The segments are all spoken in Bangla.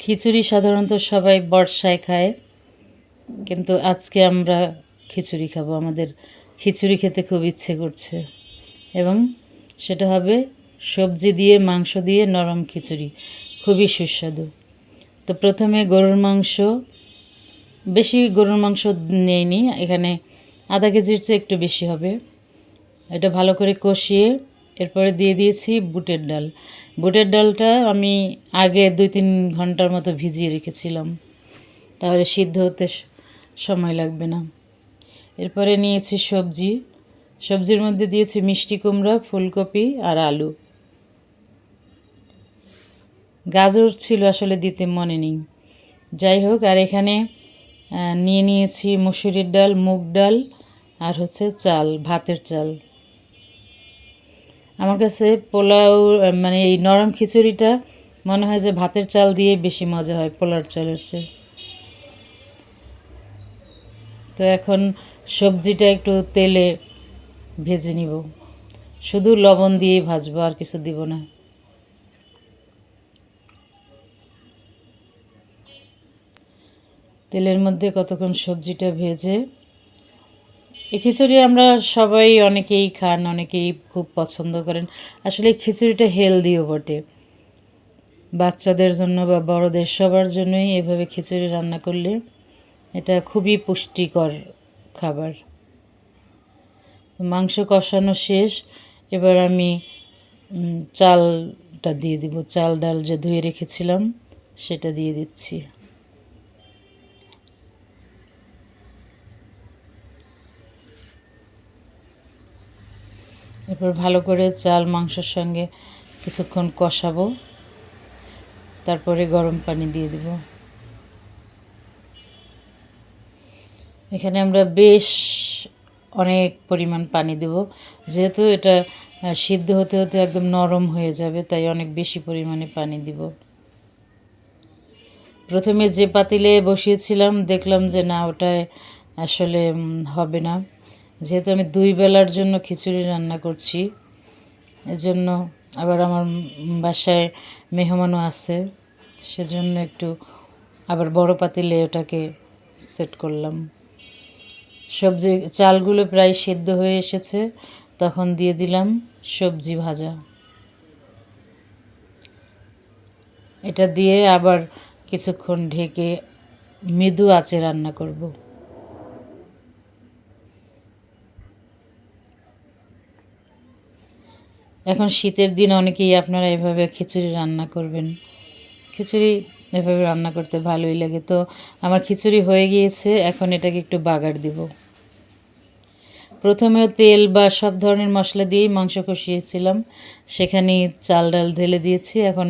খিচুড়ি সাধারণত সবাই বর্ষায় খায়, কিন্তু আজকে আমরা খিচুড়ি খাব। আমাদের খিচুড়ি খেতে খুব ইচ্ছে করছে। এবং সেটা হবে সবজি দিয়ে, মাংস দিয়ে নরম খিচুড়ি। খুবই সুস্বাদু। তো প্রথমে গরুর মাংস, বেশি গরুর মাংস নেইনি, এখানে আধা কেজির চেয়ে একটু বেশি হবে। এটা ভালো করে কষিয়ে এরপরে দিয়ে দিয়েছি বুটের ডাল। বুটের ডালটা আমি আগে দুই তিন ঘণ্টার মতো ভিজিয়ে রেখেছিলাম। তাহলে সিদ্ধ হতে সময় লাগবে না। এরপরে নিয়েছি সবজি। সবজির মধ্যে দিয়েছি মিষ্টি কুমড়া, ফুলকপি আর আলু। গাজর ছিল আসলে দিতে মনে নেই। যাই হোক, আর এখানে নিয়ে নিয়েছি মুসুরির ডাল, মুগ ডাল আর হচ্ছে চাল, ভাতের চাল। আমার কাছে পোলাও মানে এই নরম খিচুড়িটা মনে হয় যে ভাতের চাল দিয়ে বেশি মজা হয়, পোলার চালের চেয়ে। তো এখন সবজিটা একটু তেলে ভেজে নিব। শুধু লবণ দিয়েই ভাজবো, আর কিছু দিব না। তেলের মধ্যে কতক্ষণ সবজিটা ভেজে খিচুড়ি আমরা সবাই অনেকেই খান, অনেকেই খুব পছন্দ করেন। আসলে খিচুড়িটা হেলদিও বটে। বাচ্চাদের জন্য বা বড়দের সবার জন্যই এভাবে খিচুড়ি রান্না করলে এটা খুবই পুষ্টিকর খাবার। মাংস কষানো শেষ, এবার আমি চালটা দিয়ে দিব। চাল ডাল যে ধুয়ে রেখেছিলাম, সেটা দিয়ে দিচ্ছি। এরপর ভালো করে চাল, মাংসের সঙ্গে কিছুক্ষণ কষাবো। তারপরে গরম পানি দিয়ে দেব। এখানে আমরা বেশ অনেক পরিমাণ পানি দেব। যেহেতু এটা সিদ্ধ হতে হতে একদম নরম হয়ে যাবে, তাই অনেক বেশি পরিমাণে পানি দিব। প্রথমে যে পাতিলে বসিয়েছিলাম, দেখলাম যে না, ওটায় আসলে হবে না। যেহেতু আমি দুই বেলার জন্য খিচুড়ি রান্না করছি, এজন্য আবার আমার বাসায় মেহমানও আছে, সেজন্য একটু আবার বড় পাতিলে ওটাকে সেট করলাম। সবজি, চালগুলো প্রায় সেদ্ধ হয়ে এসেছে, তখন দিয়ে দিলাম সবজি ভাজা। এটা দিয়ে আবার কিছুক্ষণ ঢেকে মৃদু আঁচে রান্না করব। এখন শীতের দিন অনেকেই আপনারা এভাবে খিচুড়ি রান্না করবেন। খিচুড়ি এভাবে রান্না করতে ভালোই লাগে। তো আমার খিচুড়ি হয়ে গিয়েছে, এখন এটাকে একটু বাগার দিব। প্রথমে তেল বা সব ধরনের মশলা দিয়েই মাংস কষিয়েছিলাম। সেখানে চাল ডাল ঢেলে দিয়েছি। এখন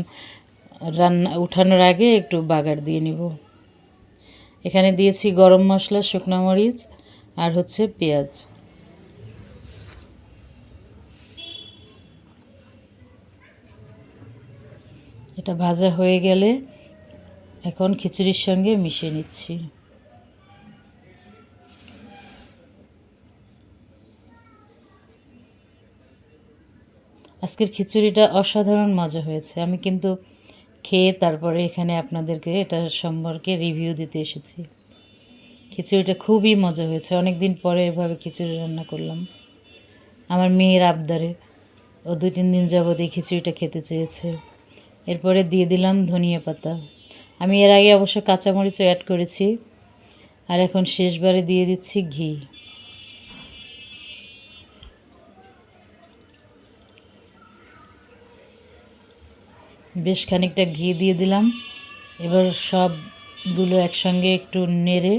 রান্না উঠানোর আগে একটু বাগার দিয়ে নিব। এখানে দিয়েছি গরম মশলা, শুকনো মরিচ আর হচ্ছে পেঁয়াজ। এটা ভাজা হয়ে গেলে এখন খিচুড়ির সঙ্গে মিশিয়ে নিচ্ছি। আজকের খিচুড়িটা অসাধারণ মজা হয়েছে। আমি কিন্তু খেয়ে তারপরে এখানে আপনাদেরকে এটা সম্পর্কে রিভিউ দিতে এসেছি। খিচুড়িটা খুবই মজা হয়েছে। অনেক দিন পরে এভাবে খিচুড়ি রান্না করলাম। আমার মেয়ের আবদারে। ও দুই তিন দিন যাবত এই খিচুড়িটা খেতে চেয়েছে। এরপরে দিয়ে দিলাম ধনিয়া পাতা। আমি এর আগে অবশ্য কাঁচামরিচও অ্যাড করেছি। আর এখন শেষবারে দিয়ে দিচ্ছি ঘি। বেশ খানিকটা ঘি দিয়ে দিলাম। এবার সবগুলো একসঙ্গে একটু নেড়ে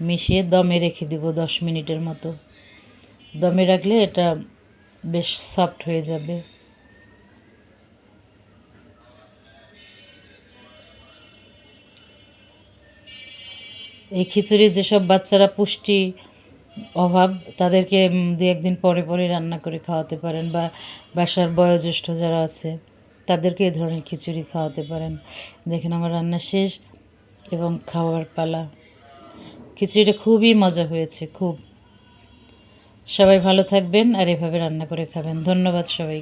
মিশিয়ে দমে রেখে দেবো দশ মিনিটের মতো। দমে রাখলে এটা বেশ সফট হয়ে যাবে। এই খিচুড়ি যেসব বাচ্চারা পুষ্টি অভাব, তাদেরকে দু একদিন পরে পরে রান্না করে খাওয়াতে পারেন বা বাসার বয়োজ্যেষ্ঠ যারা আছে, তাদেরকে এই ধরনের খিচুড়ি খাওয়াতে পারেন। দেখেন আমার রান্না শেষ এবং খাওয়ার পালা। খিচুড়িটা খুবই মজা হয়েছে, খুব। সবাই ভালো থাকবেন আর এভাবে রান্না করে খাবেন। ধন্যবাদ সবাই